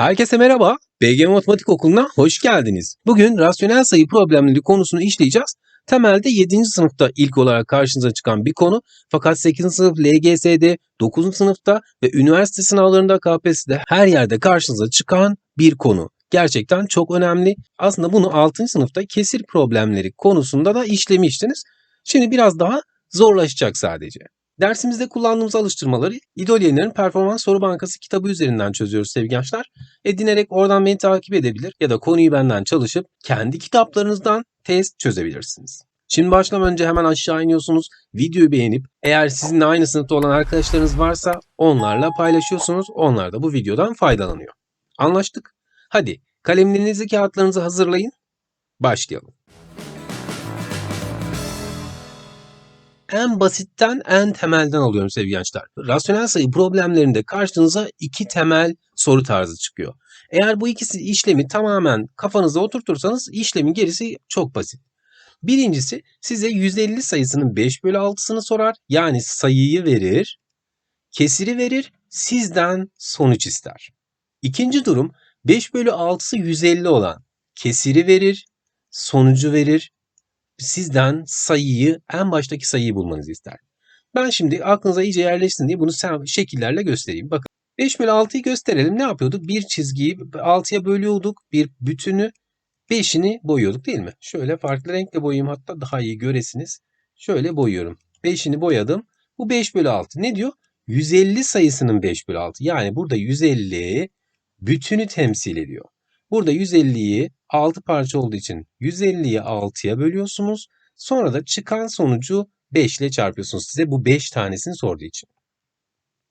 Herkese merhaba. BG Matematik Okulu'na hoş geldiniz. Bugün rasyonel sayı problemleri konusunu işleyeceğiz. Temelde 7. sınıfta ilk olarak karşınıza çıkan bir konu. Fakat 8. sınıf LGS'de, 9. sınıfta ve üniversite sınavlarında KPSS'de her yerde karşınıza çıkan bir konu. Gerçekten çok önemli. Aslında bunu 6. sınıfta kesir problemleri konusunda da işlemiştiniz. Şimdi biraz daha zorlaşacak sadece. Dersimizde kullandığımız alıştırmaları İdol Yayınları'nın Performans Soru Bankası kitabı üzerinden çözüyoruz sevgili gençler. Edinerek oradan beni takip edebilir ya da konuyu benden çalışıp kendi kitaplarınızdan test çözebilirsiniz. Şimdi başlamadan önce hemen aşağı iniyorsunuz. Videoyu beğenip eğer sizinle aynı sınıfta olan arkadaşlarınız varsa onlarla paylaşıyorsunuz. Onlar da bu videodan faydalanıyor. Anlaştık? Hadi kalemlerinizi kağıtlarınızı hazırlayın. Başlayalım. En basitten en temelden alıyorum sevgili gençler. Rasyonel sayı problemlerinde karşınıza iki temel soru tarzı çıkıyor. Eğer bu ikisi işlemi tamamen kafanıza oturtursanız işlemin gerisi çok basit. Birincisi size 150 sayısının 5 bölü 6'sını sorar. Yani sayıyı verir, kesiri verir, sizden sonuç ister. İkinci durum 5 bölü 6'sı 150 olan kesiri verir, sonucu verir, sizden sayıyı, en baştaki sayıyı bulmanızı ister. Ben şimdi aklınıza iyice yerleşsin diye bunu şekillerle göstereyim. Bakın 5 bölü 6'yı gösterelim. Ne yapıyorduk? Bir çizgiyi 6'ya bölüyorduk. Bir bütünü 5'ini boyuyorduk değil mi? Şöyle farklı renkle boyayayım hatta daha iyi göresiniz. Şöyle boyuyorum. 5'ini boyadım. Bu 5 bölü 6. Ne diyor? 150 sayısının 5 bölü 6. Yani burada 150 bütünü temsil ediyor. Burada 150'yi 6 parça olduğu için 150'yi 6'ya bölüyorsunuz. Sonra da çıkan sonucu 5 ile çarpıyorsunuz. Size bu 5 tanesini sorduğu için.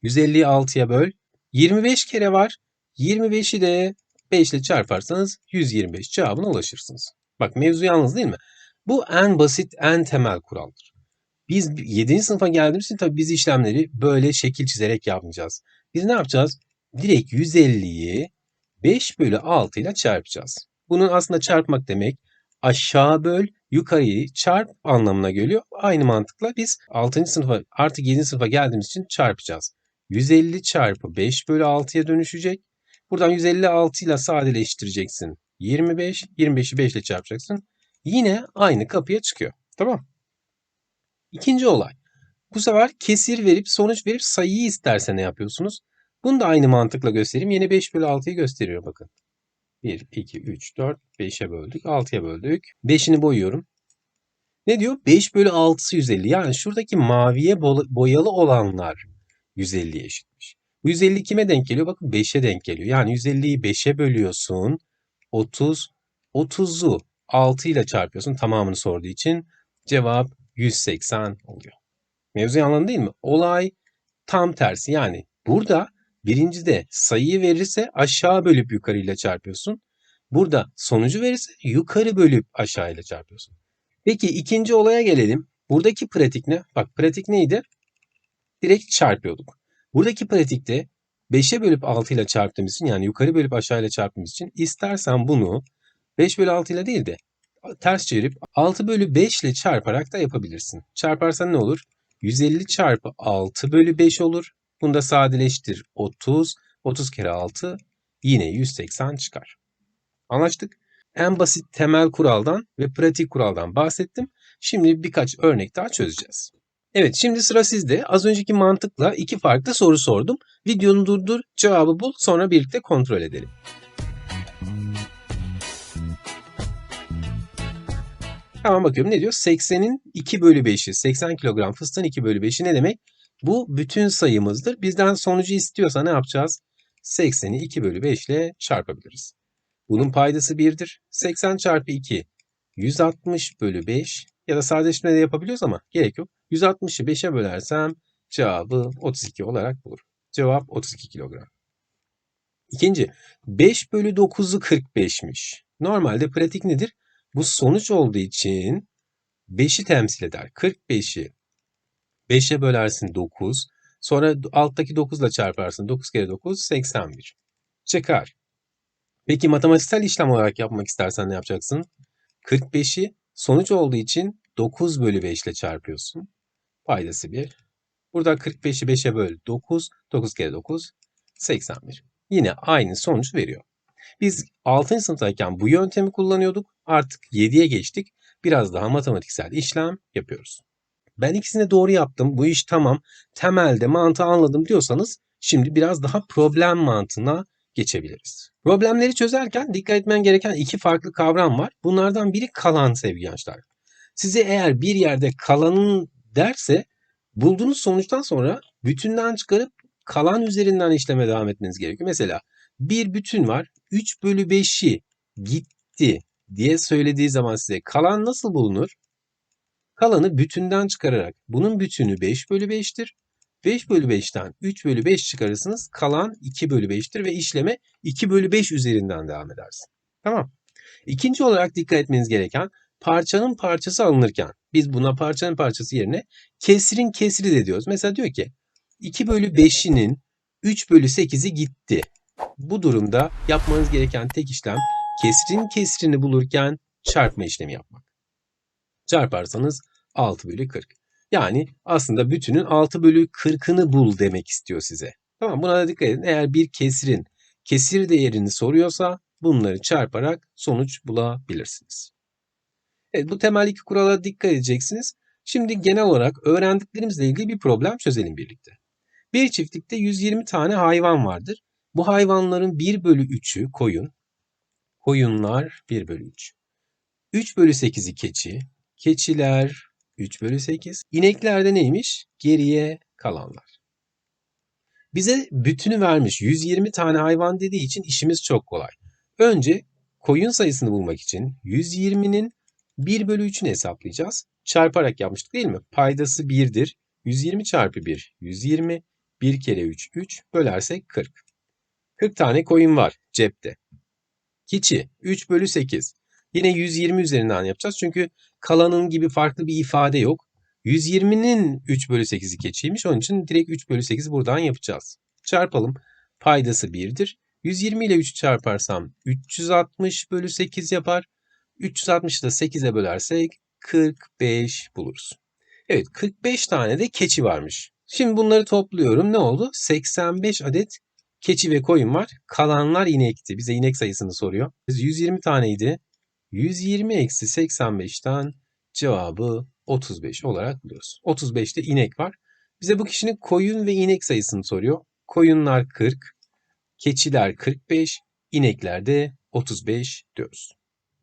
150'yi 6'ya böl. 25 kere var. 25'i de 5 ile çarparsanız 125 cevabına ulaşırsınız. Bak mevzu yalnız değil mi? Bu en basit, en temel kuraldır. Biz 7. sınıfa geldiğimiz için tabii biz işlemleri böyle şekil çizerek yapmayacağız. Biz ne yapacağız? Direkt 150'yi 5 bölü 6 ile çarpacağız. Bunun aslında çarpmak demek aşağı böl yukarıyı çarp anlamına geliyor. Aynı mantıkla biz 6. sınıfa artık 7. sınıfa geldiğimiz için çarpacağız. 150 çarpı 5 bölü 6'ya dönüşecek. Buradan 156 ile sadeleştireceksin. 25, 25'i 5 ile çarpacaksın. Yine aynı kapıya çıkıyor. Tamam. İkinci olay. Bu sefer kesir verip sonuç verip sayıyı isterse ne yapıyorsunuz? Bunu da aynı mantıkla göstereyim. Yine 5 bölü 6'yı gösteriyor bakın. 1, 2, 3, 4, 5'e böldük. 6'ya böldük. 5'ini boyuyorum. Ne diyor? 5 bölü 6'sı 150. Yani şuradaki maviye boyalı olanlar 150'ye eşitmiş. Bu 150 kime denk geliyor? Bakın 5'e denk geliyor. Yani 150'yi 5'e bölüyorsun. 30. 30'u 6 ile çarpıyorsun tamamını sorduğu için. Cevap 180 oluyor. Mevzuyu anladın değil mi? Olay tam tersi. Yani burada Birincide sayıyı verirse aşağı bölüp yukarıyla çarpıyorsun. Burada sonucu verirse yukarı bölüp aşağıyla çarpıyorsun. Peki ikinci olaya gelelim. Buradaki pratik ne? Bak pratik neydi? Direkt çarpıyorduk. Buradaki pratikte 5'e bölüp 6 ile çarptığımız için yani yukarı bölüp aşağıyla çarptığımız için istersen bunu 5 bölü 6 ile değil de ters çevirip 6 bölü 5 ile çarparak da yapabilirsin. Çarparsan ne olur? 150 çarpı 6 bölü 5 olur. Bunu da sadeleştir 30. 30 kere 6 yine 180 çıkar. Anlaştık. En basit temel kuraldan ve pratik kuraldan bahsettim. Şimdi birkaç örnek daha çözeceğiz. Evet şimdi sıra sizde. Az önceki mantıkla iki farklı soru sordum. Videonu durdur, cevabı bul, sonra birlikte kontrol edelim. Tamam bakıyorum ne diyor? 80'in 2 bölü 5'i, 80 kilogram fıstığın 2 bölü 5'i ne demek? Bu bütün sayımızdır. Bizden sonucu istiyorsa ne yapacağız? 80'i 2 bölü 5 ile çarpabiliriz. Bunun paydası 1'dir. 80 çarpı 2 160 bölü 5 ya da sadeleştirme de yapabiliyoruz ama gerek yok. 160'ı 5'e bölersem cevabı 32 olarak bulur. Cevap 32 kilogram. İkinci 5 bölü 9'u 45'miş. Normalde pratik nedir? Bu sonuç olduğu için 5'i temsil eder. 45'i 5'e bölersin 9. Sonra alttaki 9 ile çarparsın. 9 kere 9 81. Çıkar. Peki matematiksel işlem olarak yapmak istersen ne yapacaksın? 45'i sonuç olduğu için 9 bölü 5 ile çarpıyorsun. Paydası 1. Burada 45'i 5'e böl 9. 9 kere 9 81. yine aynı sonuç veriyor. Biz 6. sınıftayken bu yöntemi kullanıyorduk. Artık 7'ye geçtik. Biraz daha matematiksel işlem yapıyoruz. Ben ikisini doğru yaptım. Bu iş tamam. Temelde mantığı anladım diyorsanız şimdi biraz daha problem mantığına geçebiliriz. Problemleri çözerken dikkat etmen gereken iki farklı kavram var. Bunlardan biri kalan sevgili gençler. Size eğer bir yerde kalanın derse bulduğunuz sonuçtan sonra bütünden çıkarıp kalan üzerinden işleme devam etmeniz gerekiyor. Mesela bir bütün var. 3 bölü 5'i gitti diye söylediği zaman size kalan nasıl bulunur? Kalanı bütünden çıkararak bunun bütünü 5 bölü 5'tir. 5 bölü 5'ten 3 bölü 5 çıkarırsınız. Kalan 2 bölü 5'tir ve işleme 2 bölü 5 üzerinden devam edersin. Tamam. İkinci olarak dikkat etmeniz gereken parçanın parçası alınırken biz buna parçanın parçası yerine kesrin kesri de diyoruz. Mesela diyor ki 2 bölü 5'inin 3 bölü 8'i gitti. Bu durumda yapmanız gereken tek işlem kesrin kesrini bulurken çarpma işlemi yapmak. Çarparsanız 6 bölü 40. Yani aslında bütünün 6 bölü 40'ını bul demek istiyor size. Tamam buna da dikkat edin. Eğer bir kesirin kesir değerini soruyorsa bunları çarparak sonuç bulabilirsiniz. Evet bu temel iki kurala dikkat edeceksiniz. Şimdi genel olarak öğrendiklerimizle ilgili bir problem çözelim birlikte. Bir çiftlikte 120 tane hayvan vardır. Bu hayvanların 1 bölü 3'ü koyun. Koyunlar 1 bölü 3. 3 bölü 8'i keçi. Keçiler 3 bölü 8. İneklerde neymiş? Geriye kalanlar. Bize bütünü vermiş 120 tane hayvan dediği için işimiz çok kolay. Önce koyun sayısını bulmak için 120'nin 1 bölü 3'ünü hesaplayacağız. Çarparak yapmıştık değil mi? Paydası 1'dir. 120 çarpı 1 120. 1 kere 3 3 bölersek 40. 40 tane koyun var cepte. Keçi 3 bölü 8. Yine 120 üzerinden yapacağız. Çünkü kalanın gibi farklı bir ifade yok. 120'nin 3 bölü 8'i keçiymiş. Onun için direkt 3 bölü 8 buradan yapacağız. Çarpalım. Paydası 1'dir. 120 ile 3'ü çarparsam 360 bölü 8 yapar. 360'ı da 8'e bölersek 45 buluruz. Evet 45 tane de keçi varmış. Şimdi bunları topluyorum. Ne oldu? 85 adet keçi ve koyun var. Kalanlar inekti. Bize inek sayısını soruyor. 120 taneydi. 120 eksi 85'ten cevabı 35 olarak buluyoruz. 35'te inek var. Bize bu kişinin koyun ve inek sayısını soruyor. Koyunlar 40, keçiler 45, inekler de 35 diyoruz.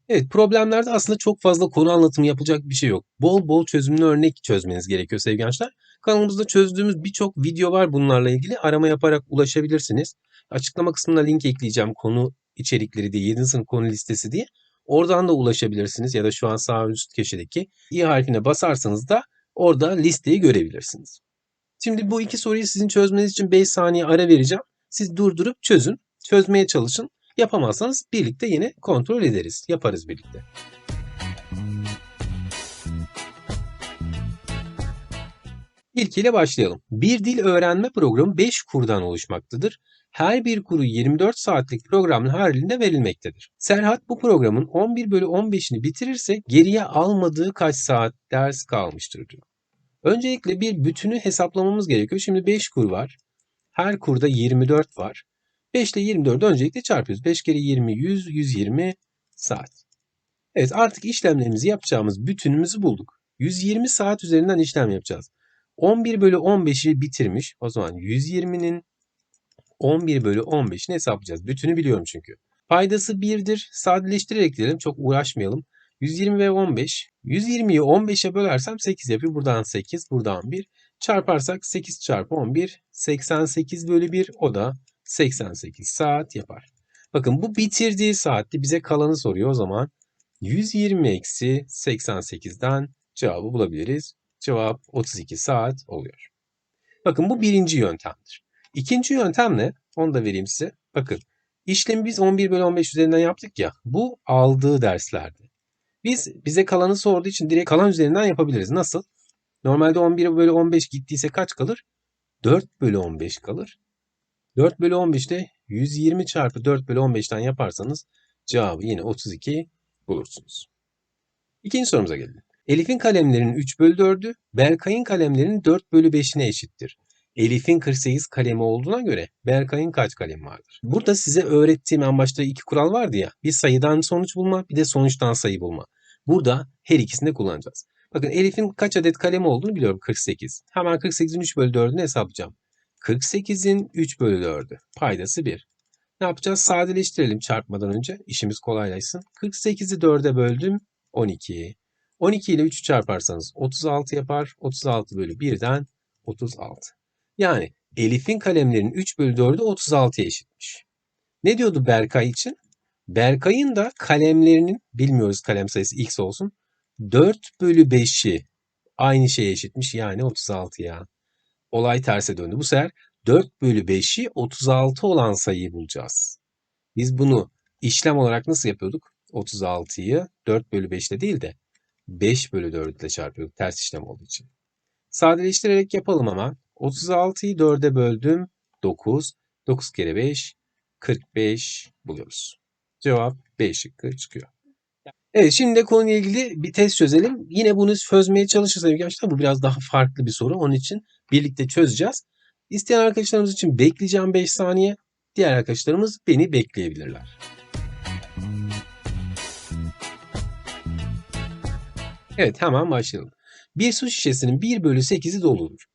Evet problemlerde aslında çok fazla konu anlatımı yapılacak bir şey yok. Bol bol çözümlü örnek çözmeniz gerekiyor sevgili gençler. Kanalımızda çözdüğümüz birçok video var bunlarla ilgili. Arama yaparak ulaşabilirsiniz. Açıklama kısmına link ekleyeceğim konu içerikleri diye 7. sınıf konu listesi diye. Oradan da ulaşabilirsiniz ya da şu an sağ üst köşedeki i harfine basarsanız da orada listeyi görebilirsiniz. Şimdi bu iki soruyu sizin çözmeniz için 5 saniye ara vereceğim. Siz durdurup çözün, çözmeye çalışın. Yapamazsanız birlikte yine kontrol ederiz, yaparız birlikte. İlkiyle başlayalım. Bir dil öğrenme programı 5 kurdan oluşmaktadır. Her bir kuru 24 saatlik programın halinde verilmektedir. Serhat bu programın 11 bölü 15'ini bitirirse geriye almadığı kaç saat ders kalmıştır diyor. Öncelikle bir bütünü hesaplamamız gerekiyor. Şimdi 5 kur var. Her kurda 24 var. 5 ile 24 öncelikle çarpıyoruz. 5 kere 20 100, 120 saat. Evet artık işlemlerimizi yapacağımız bütünümüzü bulduk. 120 saat üzerinden işlem yapacağız. 11 bölü 15'i bitirmiş. O zaman 120'nin 11 bölü 15'ini hesaplayacağız. Bütünü biliyorum çünkü. Paydası 1'dir. Sadeleştirerek diyelim. Çok uğraşmayalım. 120 ve 15. 120'yi 15'e bölersem 8 yapıyor. Buradan 8, buradan 1. Çarparsak 8 çarpı 11. 88 bölü 1 o da 88 saat yapar. Bakın bu bitirdiği saatte bize kalanı soruyor. O zaman 120 eksi 88'den cevabı bulabiliriz. Cevap 32 saat oluyor. Bakın bu birinci yöntemdir. İkinci yöntem ne? Onu da vereyim size. Bakın işlemi biz 11 bölü 15 üzerinden yaptık ya. Bu aldığı derslerde. Biz bize kalanı sorduğu için direkt kalan üzerinden yapabiliriz. Nasıl? Normalde 11 bölü 15 gittiyse kaç kalır? 4 bölü 15 kalır. 4 bölü 15'te 120 çarpı 4 bölü 15'ten yaparsanız cevabı yine 32 bulursunuz. İkinci sorumuza gelelim. Elif'in kalemlerinin 3 bölü 4'ü Berkay'ın kalemlerinin 4 bölü 5'ine eşittir. Elif'in 48 kalemi olduğuna göre Berkay'ın kaç kalemi vardır? Burada size öğrettiğim en başta iki kural vardı ya. Bir sayıdan sonuç bulma bir de sonuçtan sayı bulma. Burada her ikisini de kullanacağız. Bakın Elif'in kaç adet kalemi olduğunu biliyorum 48. Hemen 48'in 3 bölü 4'ünü hesaplayacağım. 48'in 3 bölü 4'ü paydası 1. Ne yapacağız? Sadeleştirelim çarpmadan önce. İşimiz kolaylaşsın. 48'i 4'e böldüm. 12. 12 ile 3'ü çarparsanız 36 yapar. 36 bölü 1'den 36. Yani Elif'in kalemlerinin 3 bölü 4'ü 36'ya eşitmiş. Ne diyordu Berkay için? Berkay'ın da kalemlerinin, bilmiyoruz kalem sayısı x olsun, 4 bölü 5'i aynı şeye eşitmiş. Yani 36'ya. Olay terse döndü. Bu sefer 4 bölü 5'i 36 olan sayıyı bulacağız. Biz bunu işlem olarak nasıl yapıyorduk? 36'yı 4 bölü 5 ile değil de 5 bölü 4 ile çarpıyorduk ters işlem olduğu için. Sadeleştirerek yapalım ama 36'yı 4'e böldüm 9. 9 kere 5 45 buluyoruz. Cevap B şıkkı çıkıyor. Evet şimdi de konuyla ilgili bir test çözelim. Yine bunu çözmeye çalışırsak arkadaşlar bu biraz daha farklı bir soru. Onun için birlikte çözeceğiz. İsteyen arkadaşlarımız için bekleyeceğim 5 saniye. Diğer arkadaşlarımız beni bekleyebilirler. Evet hemen başlayalım. Bir su şişesinin 1 bölü 8'i doludur.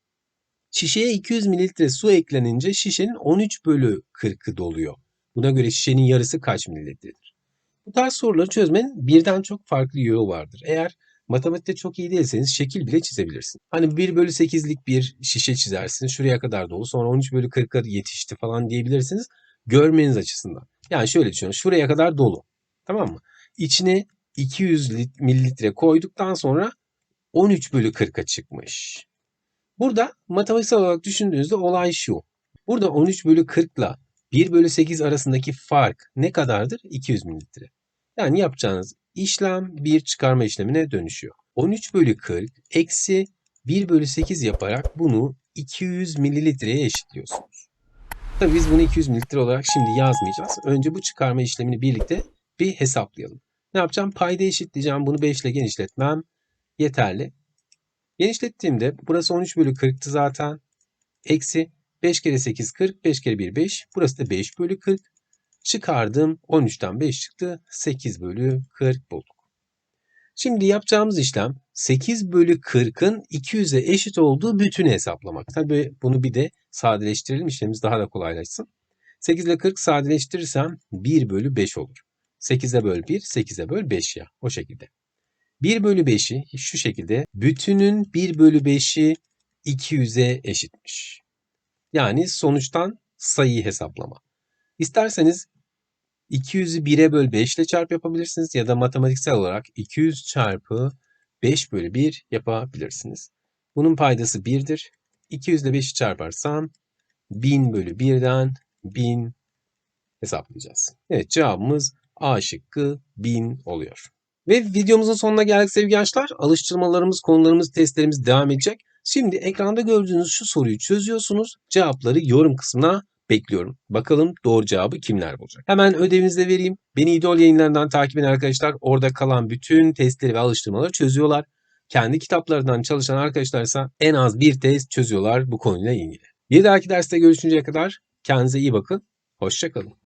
Şişeye 200 mililitre su eklenince şişenin 13 bölü 40'ı doluyor. Buna göre şişenin yarısı kaç mililitredir? Bu tarz soruları çözmenin birden çok farklı yolu vardır. Eğer matematikte çok iyi değilseniz şekil bile çizebilirsin. Hani 1 bölü 8'lik bir şişe çizersin. Şuraya kadar dolu. Sonra 13 bölü 40'a yetişti falan diyebilirsiniz. Görmeniz açısından. Yani şöyle düşünün. Şuraya kadar dolu. Tamam mı? İçine 200 mililitre koyduktan sonra 13 bölü 40'a çıkmış. Burada matematiksel olarak düşündüğünüzde olay şu. Burada 13 bölü 40 ile 1 bölü 8 arasındaki fark ne kadardır? 200 mililitre. Yani yapacağınız işlem bir çıkarma işlemine dönüşüyor. 13 bölü 40 eksi 1 bölü 8 yaparak bunu 200 mililitreye eşitliyorsunuz. Tabii biz bunu 200 mililitre olarak şimdi yazmayacağız. Önce bu çıkarma işlemini birlikte bir hesaplayalım. Ne yapacağım? Payda eşitleyeceğim. Bunu 5 ile genişletmem yeterli. Genişlettiğimde burası 13 bölü 40'tı zaten. Eksi 5 kere 8 40, 5 kere 1 5. Burası da 5 bölü 40. Çıkardım. 13'ten 5 çıktı. 8 bölü 40 bulduk. Şimdi yapacağımız işlem 8 bölü 40'ın 200'e eşit olduğu bütünü hesaplamak. Tabii bunu bir de sadeleştirelim işlemimiz daha da kolaylaşsın. 8 ile 40 sadeleştirirsem 1 bölü 5 olur. 8'e böl 1, 8'e böl 5 ya. O şekilde. 1 bölü 5'i şu şekilde bütünün 1 bölü 5'i 200'e eşitmiş. Yani sonuçtan sayıyı hesaplama. İsterseniz 200'ü 1'e böl 5 ile çarp yapabilirsiniz ya da matematiksel olarak 200 çarpı 5 bölü 1 yapabilirsiniz. Bunun paydası 1'dir. 200 ile 5'i çarparsam 1000 bölü 1'den 1000 hesaplayacağız. Evet cevabımız A şıkkı 1000 oluyor. Ve videomuzun sonuna geldik sevgili gençler. Alıştırmalarımız, konularımız, testlerimiz devam edecek. Şimdi ekranda gördüğünüz şu soruyu çözüyorsunuz. Cevapları yorum kısmına bekliyorum. Bakalım doğru cevabı kimler bulacak. Hemen ödevinizi de vereyim. Beni İdol yayınlarından takip edin arkadaşlar. Orada kalan bütün testleri ve alıştırmaları çözüyorlar. Kendi kitaplarından çalışan arkadaşlarsa en az bir test çözüyorlar bu konuyla ilgili. Bir dahaki derste görüşünceye kadar kendinize iyi bakın. Hoşçakalın.